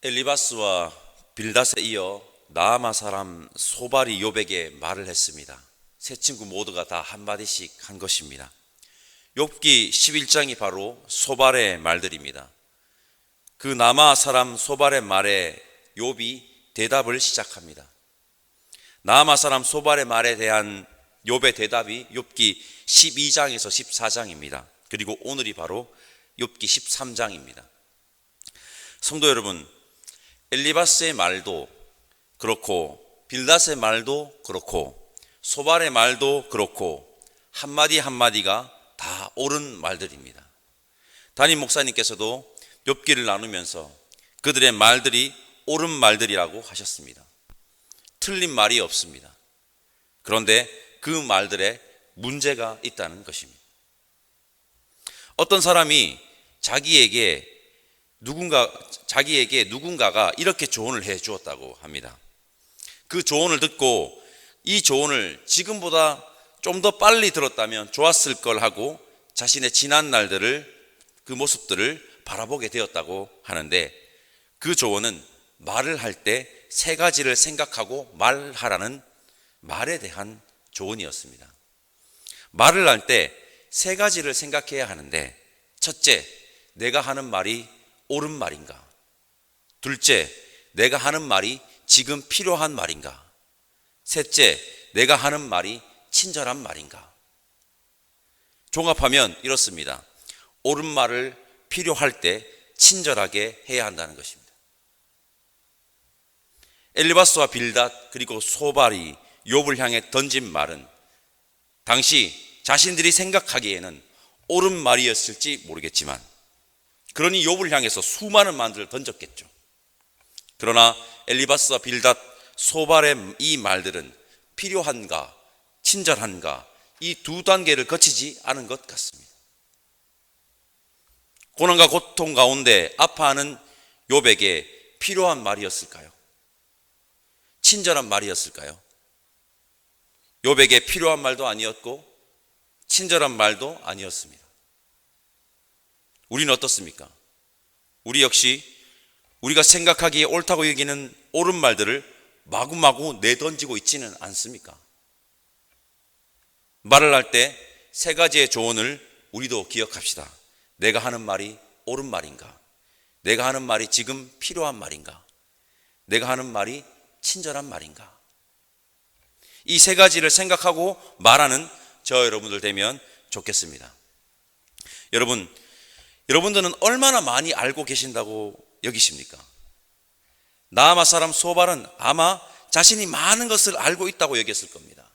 엘리바스와 빌닷에 이어 나아마 사람 소발이 요백에 말을 했습니다. 세 친구 모두가 다 한마디씩 한 것입니다. 욥기 11장이 바로 소발의 말들입니다. 그 남아 사람 소발의 말에 욥이 대답을 시작합니다. 나아마 사람 소발의 말에 대한 욥의 대답이 욥기 12장에서 14장입니다. 그리고 오늘이 바로 욥기 13장입니다. 성도 여러분, 엘리바스의 말도 그렇고 빌닷의 말도 그렇고 소발의 말도 그렇고 한마디 한마디가 다 옳은 말들입니다. 담임 목사님께서도 욥기를 나누면서 그들의 말들이 옳은 말들이라고 하셨습니다. 틀린 말이 없습니다. 그런데 그 말들에 문제가 있다는 것입니다. 어떤 사람이 자기에게 누군가 자기에게 누군가가 이렇게 조언을 해 주었다고 합니다. 그 조언을 듣고 이 조언을 지금보다 좀 더 빨리 들었다면 좋았을 걸 하고 자신의 지난 날들을 그 모습들을 바라보게 되었다고 하는데 그 조언은 말을 할 때 세 가지를 생각하고 말하라는 말에 대한 조언이었습니다. 말을 할 때 세 가지를 생각해야 하는데 첫째, 내가 하는 말이 옳은 말인가? 둘째, 내가 하는 말이 지금 필요한 말인가? 셋째, 내가 하는 말이 친절한 말인가? 종합하면 이렇습니다. 옳은 말을 필요할 때 친절하게 해야 한다는 것입니다. 엘리바스와 빌닷 그리고 소발이 욥을 향해 던진 말은 당시 자신들이 생각하기에는 옳은 말이었을지 모르겠지만 그러니 욥을 향해서 수많은 말들을 던졌겠죠. 그러나 엘리바스와 빌닷 소발의 이 말들은 필요한가 친절한가 이 두 단계를 거치지 않은 것 같습니다. 고난과 고통 가운데 아파하는 욥에게 필요한 말이었을까요? 친절한 말이었을까요? 욥에게 필요한 말도 아니었고 친절한 말도 아니었습니다. 우리는 어떻습니까? 우리 역시 우리가 생각하기에 옳다고 여기는 옳은 말들을 마구마구 내던지고 있지는 않습니까? 말을 할 때 세 가지의 조언을 우리도 기억합시다. 내가 하는 말이 옳은 말인가? 내가 하는 말이 지금 필요한 말인가? 내가 하는 말이 친절한 말인가? 이 세 가지를 생각하고 말하는 저 여러분들 되면 좋겠습니다. 여러분, 여러분들은 얼마나 많이 알고 계신다고 여기십니까? 나아마 사람 소발은 아마 자신이 많은 것을 알고 있다고 여겼을 겁니다.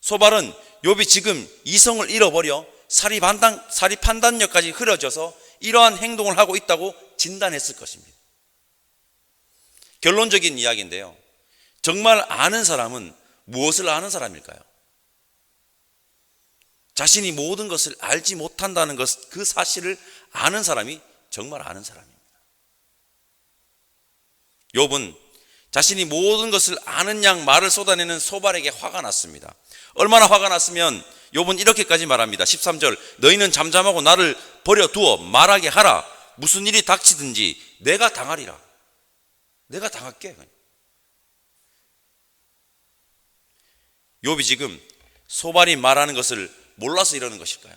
소발은 욥이 지금 이성을 잃어버려 사리 판단 사리 판단력까지 흐려져서 이러한 행동을 하고 있다고 진단했을 것입니다. 결론적인 이야기인데요. 정말 아는 사람은 무엇을 아는 사람일까요? 자신이 모든 것을 알지 못한다는 것, 그 사실을 아는 사람이 정말 아는 사람입니다. 욥은 자신이 모든 것을 아는 양 말을 쏟아내는 소발에게 화가 났습니다. 얼마나 화가 났으면 욥은 이렇게까지 말합니다. 13절 너희는 잠잠하고 나를 버려 두어 말하게 하라. 무슨 일이 닥치든지 내가 당하리라. 내가 당할게. 욥이 지금 소발이 말하는 것을 몰라서 이러는 것일까요?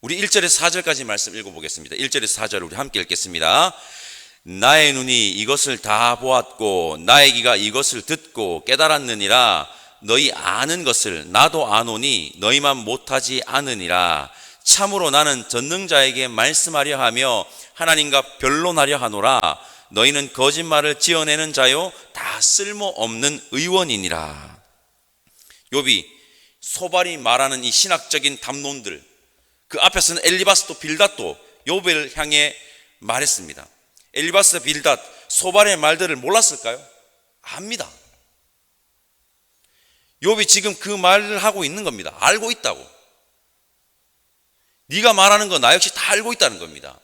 우리 1절에서 4절까지 말씀 읽어보겠습니다. 1절에서 4절 우리 함께 읽겠습니다. 나의 눈이 이것을 다 보았고 나의 귀가 이것을 듣고 깨달았느니라 너희 아는 것을 나도 아노니 너희만 못하지 않으니라 참으로 나는 전능자에게 말씀하려 하며 하나님과 변론하려 하노라 너희는 거짓말을 지어내는 자요 다 쓸모없는 의원이니라 욥이 소발이 말하는 이 신학적인 담론들 그 앞에서는 엘리바스도 빌닷도 욥을 향해 말했습니다. 엘리바스 빌닷 소발의 말들을 몰랐을까요? 압니다. 욥이 지금 그 말을 하고 있는 겁니다. 알고 있다고. 네가 말하는 거 나 역시 다 알고 있다는 겁니다.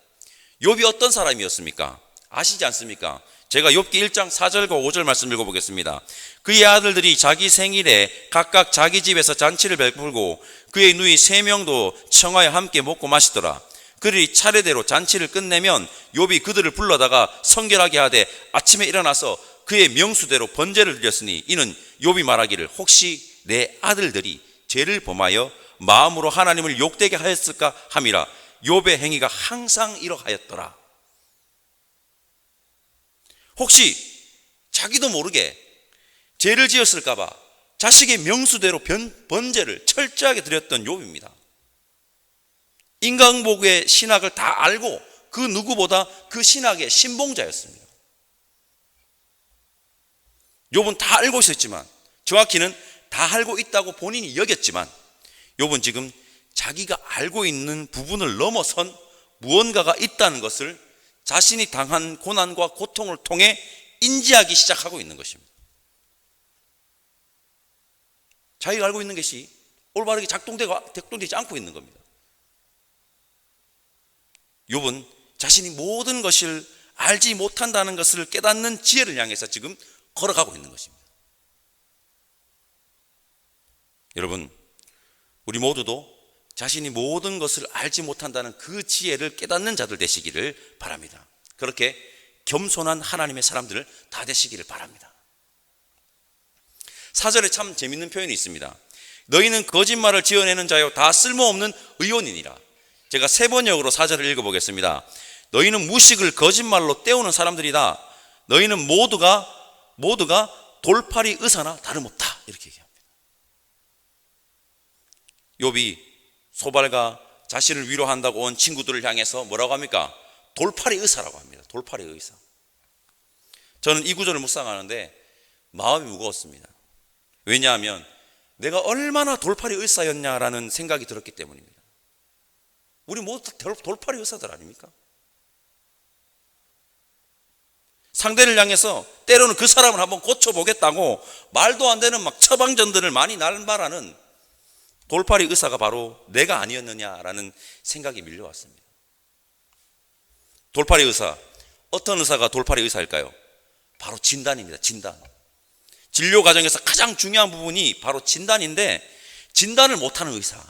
욥이 어떤 사람이었습니까? 아시지 않습니까? 제가 욥기 1장 4절과 5절 말씀 읽어보겠습니다. 그의 아들들이 자기 생일에 각각 자기 집에서 잔치를 베풀고 그의 누이 세 명도 청하여 함께 먹고 마시더라. 그들이 차례대로 잔치를 끝내면 욥이 그들을 불러다가 성결하게 하되 아침에 일어나서 그의 명수대로 번제를 드렸으니 이는 욥이 말하기를 혹시 내 아들들이 죄를 범하여 마음으로 하나님을 욕되게 하였을까 함이라 욥의 행위가 항상 이러하였더라. 혹시 자기도 모르게 죄를 지었을까봐 자식의 명수대로 변, 번제를 철저하게 드렸던 욥입니다. 인간복의 신학을 다 알고 그 누구보다 그 신학의 신봉자였습니다. 욥은 다 알고 있었지만 정확히는 다 알고 있다고 본인이 여겼지만 욥은 지금 자기가 알고 있는 부분을 넘어선 무언가가 있다는 것을 자신이 당한 고난과 고통을 통해 인지하기 시작하고 있는 것입니다. 자기가 알고 있는 것이 올바르게 작동되고 작동되지 않고 있는 겁니다. 욥은 자신이 모든 것을 알지 못한다는 것을 깨닫는 지혜를 향해서 지금 걸어가고 있는 것입니다. 여러분, 우리 모두도 자신이 모든 것을 알지 못한다는 그 지혜를 깨닫는 자들 되시기를 바랍니다. 그렇게 겸손한 하나님의 사람들 다 되시기를 바랍니다. 사절에 참 재밌는 표현이 있습니다. 너희는 거짓말을 지어내는 자요 다 쓸모없는 의원이니라. 제가 세 번역으로 사절을 읽어보겠습니다. 너희는 무식을 거짓말로 때우는 사람들이다. 너희는 모두가 모두가 돌팔이 의사나 다름없다. 이렇게 얘기합니다. 욥이 소발과 자신을 위로한다고 온 친구들을 향해서 뭐라고 합니까? 돌팔이 의사라고 합니다. 돌팔이 의사. 저는 이 구절을 묵상하는데 마음이 무거웠습니다. 왜냐하면 내가 얼마나 돌팔이 의사였냐라는 생각이 들었기 때문입니다. 우리 모두 다 돌팔이 의사들 아닙니까? 상대를 향해서 때로는 그 사람을 한번 고쳐보겠다고 말도 안 되는 막 처방전들을 많이 날말하는 돌팔이 의사가 바로 내가 아니었느냐라는 생각이 밀려왔습니다. 돌팔이 의사, 어떤 의사가 돌팔이 의사일까요? 바로 진단입니다. 진단. 진료 과정에서 가장 중요한 부분이 바로 진단인데 진단을 못하는 의사.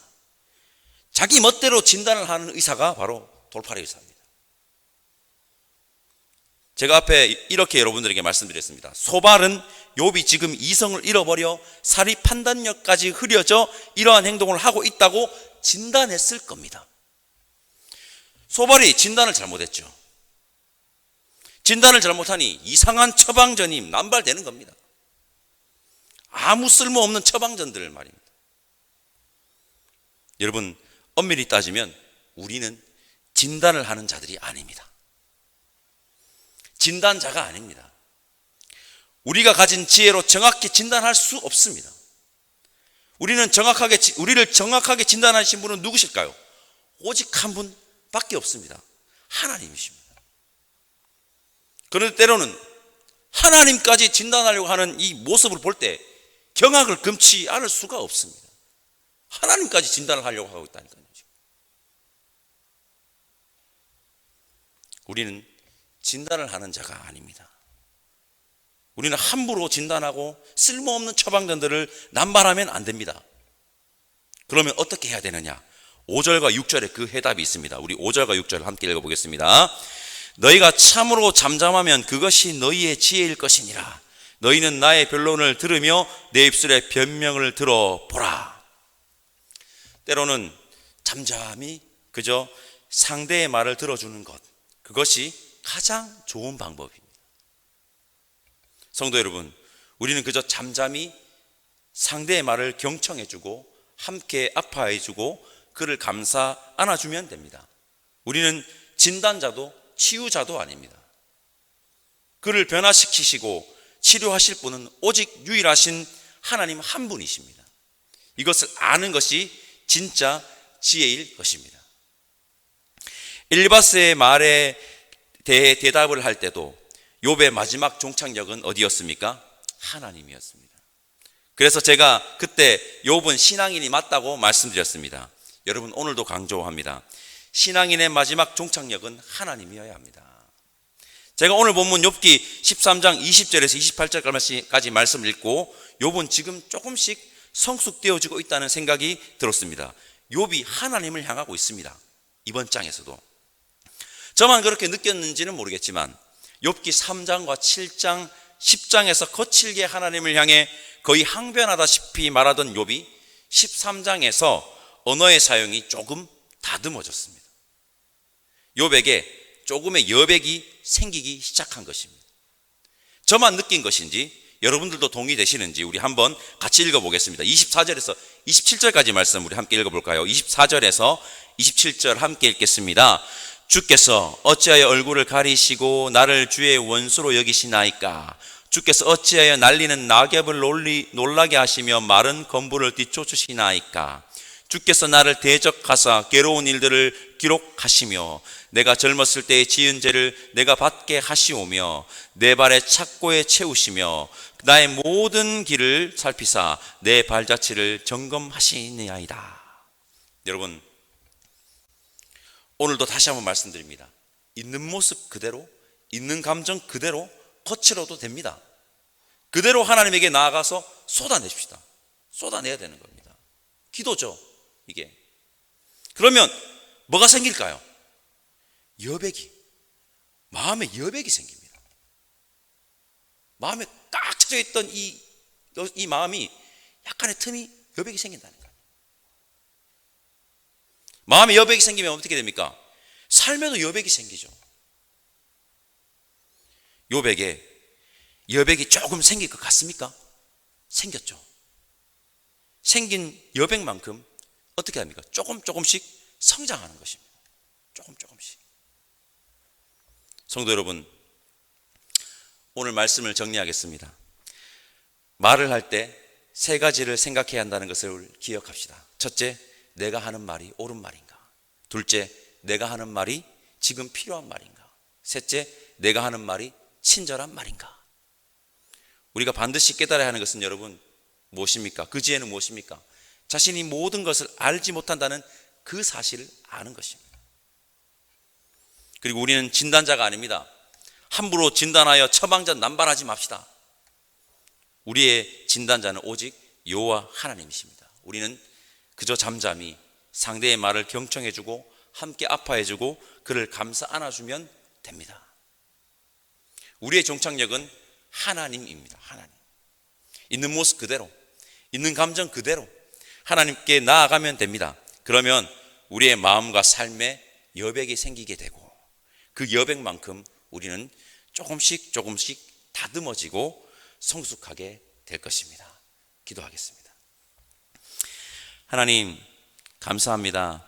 자기 멋대로 진단을 하는 의사가 바로 돌팔이 의사입니다. 제가 앞에 이렇게 여러분들에게 말씀드렸습니다. 소발은 욥이 지금 이성을 잃어버려 사리 판단력까지 흐려져 이러한 행동을 하고 있다고 진단했을 겁니다. 소발이 진단을 잘못했죠. 진단을 잘못하니 이상한 처방전이 남발되는 겁니다. 아무 쓸모없는 처방전들을 말입니다. 여러분, 엄밀히 따지면 우리는 진단을 하는 자들이 아닙니다. 진단자가 아닙니다. 우리가 가진 지혜로 정확히 진단할 수 없습니다. 우리는 정확하게, 우리를 정확하게 진단하신 분은 누구실까요? 오직 한 분 밖에 없습니다. 하나님이십니다. 그런데 때로는 하나님까지 진단하려고 하는 이 모습을 볼 때 경악을 금치 않을 수가 없습니다. 하나님까지 진단을 하려고 하고 있다니까요. 우리는 진단을 하는 자가 아닙니다. 우리는 함부로 진단하고 쓸모없는 처방전들을 남발하면 안 됩니다. 그러면 어떻게 해야 되느냐? 5절과 6절에 그 해답이 있습니다. 우리 5절과 6절을 함께 읽어보겠습니다. 너희가 참으로 잠잠하면 그것이 너희의 지혜일 것이니라. 너희는 나의 변론을 들으며 내 입술의 변명을 들어보라. 때로는 잠잠히 그저 상대의 말을 들어주는 것. 그것이 가장 좋은 방법입니다. 성도 여러분, 우리는 그저 잠잠히 상대의 말을 경청해주고 함께 아파해주고 그를 감사 안아주면 됩니다. 우리는 진단자도 치유자도 아닙니다. 그를 변화시키시고 치료하실 분은 오직 유일하신 하나님 한 분이십니다. 이것을 아는 것이 진짜 지혜일 것입니다. 일바스의 말에 대해 대답을 할 때도 욥의 마지막 종착역은 어디였습니까? 하나님이었습니다. 그래서 제가 그때 욥은 신앙인이 맞다고 말씀드렸습니다. 여러분 오늘도 강조합니다. 신앙인의 마지막 종착역은 하나님이어야 합니다. 제가 오늘 본문 욥기 13장 20절에서 28절까지 말씀을 읽고 욥은 지금 조금씩 성숙되어지고 있다는 생각이 들었습니다. 욥이 하나님을 향하고 있습니다. 이번 장에서도 저만 그렇게 느꼈는지는 모르겠지만 욥기 3장과 7장, 10장에서 거칠게 하나님을 향해 거의 항변하다시피 말하던 욥이 13장에서 언어의 사용이 조금 다듬어졌습니다. 욥에게 조금의 여백이 생기기 시작한 것입니다. 저만 느낀 것인지 여러분들도 동의되시는지 우리 한번 같이 읽어보겠습니다. 24절에서 27절까지 말씀 우리 함께 읽어볼까요? 24절에서 27절 함께 읽겠습니다. 주께서 어찌하여 얼굴을 가리시고 나를 주의 원수로 여기시나이까? 주께서 어찌하여 날리는 낙엽을 놀리, 놀라게 하시며 마른 건부를 뒤쫓으시나이까? 주께서 나를 대적하사 괴로운 일들을 기록하시며 내가 젊었을 때의 지은 죄를 내가 받게 하시오며 내 발에 착고에 채우시며 나의 모든 길을 살피사 내 발자취를 점검하시니이다. 여러분 오늘도 다시 한번 말씀드립니다. 있는 모습 그대로 있는 감정 그대로 거칠어도 됩니다. 그대로 하나님에게 나아가서 쏟아내십시다. 쏟아내야 되는 겁니다. 기도죠. 이게. 그러면 뭐가 생길까요? 여백이. 마음에 여백이 생깁니다. 마음에 꽉 차져 있던 이, 이 마음이 약간의 틈이 여백이 생긴다는 거예요. 마음에 여백이 생기면 어떻게 됩니까? 삶에도 여백이 생기죠. 여백에 여백이 조금 생길 것 같습니까? 생겼죠. 생긴 여백만큼 어떻게 합니까? 조금 조금씩 성장하는 것입니다. 조금 조금씩. 성도 여러분, 오늘 말씀을 정리하겠습니다. 말을 할 때 세 가지를 생각해야 한다는 것을 기억합시다. 첫째, 내가 하는 말이 옳은 말인가? 둘째, 내가 하는 말이 지금 필요한 말인가? 셋째, 내가 하는 말이 친절한 말인가? 우리가 반드시 깨달아야 하는 것은 여러분 무엇입니까? 그 지혜는 무엇입니까? 자신이 모든 것을 알지 못한다는 그 사실을 아는 것입니다. 그리고 우리는 진단자가 아닙니다. 함부로 진단하여 처방전 남발하지 맙시다. 우리의 진단자는 오직 여호와 하나님이십니다. 우리는 그저 잠잠히 상대의 말을 경청해주고 함께 아파해주고 그를 감싸 안아주면 됩니다. 우리의 종착역은 하나님입니다. 하나님. 있는 모습 그대로, 있는 감정 그대로 하나님께 나아가면 됩니다. 그러면 우리의 마음과 삶에 여백이 생기게 되고 그 여백만큼 우리는 조금씩 조금씩 다듬어지고 성숙하게 될 것입니다. 기도하겠습니다. 하나님, 감사합니다.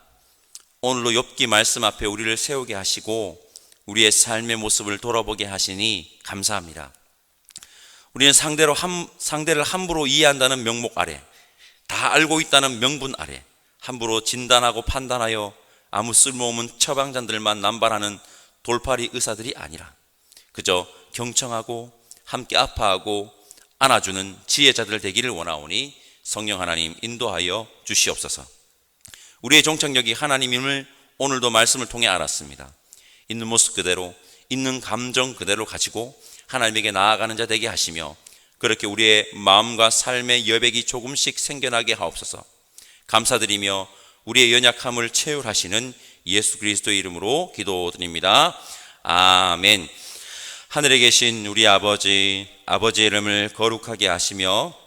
오늘로 욥기 말씀 앞에 우리를 세우게 하시고 우리의 삶의 모습을 돌아보게 하시니 감사합니다. 우리는 상대로 함, 상대를 함부로 이해한다는 명목 아래, 다 알고 있다는 명분 아래, 함부로 진단하고 판단하여 아무 쓸모없는 처방전들만 남발하는 돌팔이 의사들이 아니라 그저 경청하고 함께 아파하고 안아주는 지혜자들 되기를 원하오니 성령 하나님 인도하여 주시옵소서. 우리의 종착역이 하나님임을 오늘도 말씀을 통해 알았습니다. 있는 모습 그대로, 있는 감정 그대로 가지고 하나님에게 나아가는 자 되게 하시며 그렇게 우리의 마음과 삶의 여백이 조금씩 생겨나게 하옵소서. 감사드리며 우리의 연약함을 채울하시는 예수 그리스도의 이름으로 기도드립니다. 아멘. 하늘에 계신 우리 아버지, 아버지의 이름을 거룩하게 하시며